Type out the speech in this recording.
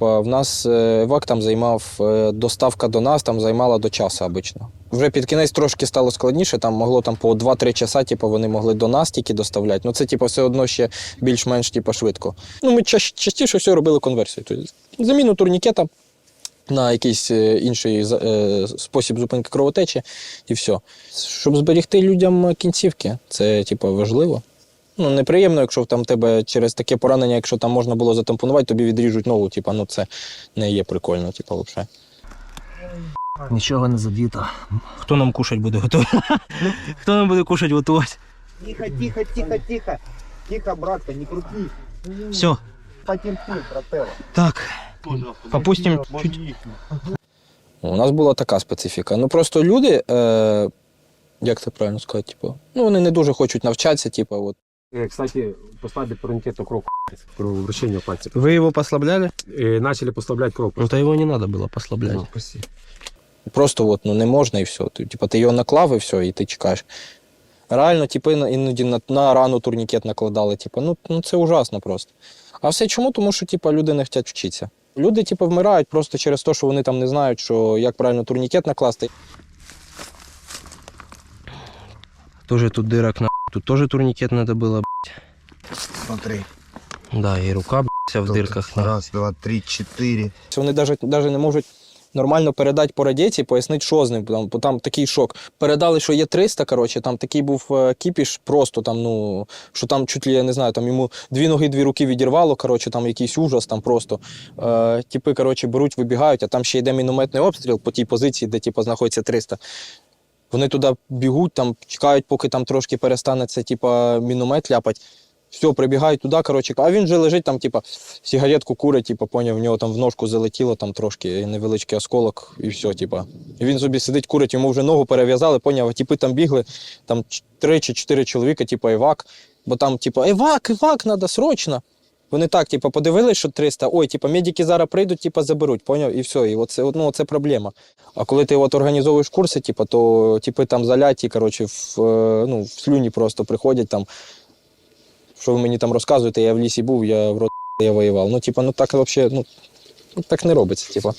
В нас е, ВАК там займав е, доставка до нас, там займала до часу обично. Вже під кінець трошки стало складніше, там могло там по 2-3 часа, типу, вони могли до нас тільки доставляти. Ну це типу, все одно ще більш-менш типу, швидко. Ну, ми ча- частіше все робили конверсію. Тобто заміну турнікета на якийсь е, інший спосіб зупинки кровотечі і все. Щоб зберегти людям кінцівки, це типу, важливо. Ну, неприємно, якщо там тебе через таке поранення, якщо там можна було затампонувати, тобі відріжуть ногу, типу, ну це не є прикольно, типу, взагалі. Нічого не задіто. Хто нам кушать буде готувати? Хто нам буде кушать готувати? Тихо, тихо, тихо, тихо. Тихо, братка, не крути. Все, Потерпи, брателло. так. Попустим чуть. У нас була така специфіка. Ну просто люди, е, як це правильно сказати, типу, ну вони не дуже хочуть навчатися, типу, от. Э, Кстати, поставили турникет на кровь, кровообращение пальцев. Вы его послабляли? И начали поставлять кровь. Ну то его не надо было послаблять. Ну, спасибо. Просто от, ну, не можна і все. Ти, типу, ти його наклав і все, і ти чекаєш. Реально, типи на- іноді на, на рану турнікет накладали. Типу, ну, ну це ужасно просто. А все чому? Тому що типу, люди не хочуть вчитися. Люди типу, вмирають просто через те, що вони там не знають, що як правильно турнікет накласти. Тоже тут дырок на. Тут тоже турникет надо было. Смотри. Да, и рука б***ь, вся в Тут дырках. Раз, два, три, четыре. Вони навіть, навіть не можуть нормально передати по радіації, пояснити, що з ним. Там, бо там такий шок. Передали, що є 300, коротше, там такий був е, кіпіш, просто там, ну, що там чуть ли, я не знаю, там йому дві ноги, дві руки відірвало, коротше, там якийсь ужас, там просто. Е, типи, коротше, беруть, вибігають, а там ще йде мінометний обстріл по тій позиції, де типу, знаходиться 300. Вони туди бігуть, там чекають, поки там трошки перестане це, типа, міномет ляпать. Все, прибігають туди, коротше, а він вже лежить там, типа, сигаретку курить, типу, поняв, в нього там в ножку залетіло там трошки невеличкий осколок, і все, типа. І він собі сидить, курить, йому вже ногу перев'язали, поняв, а типи там бігли, там три чи чотири чоловіка, типу, евак, бо там, типу, евак, евак, треба срочно. Вони так, типу, подивились, що 300, ой, типу, медики зараз прийдуть, типу, заберуть, поняв, і все, і оце, ну, це проблема. А коли ти от організовуєш курси, типу, то типу, там заляті, коротше, в, е, ну, в слюні просто приходять там. Що ви мені там розказуєте, я в лісі був, я в рот я воював. Ну, типу, ну так взагалі, ну, так не робиться, типа.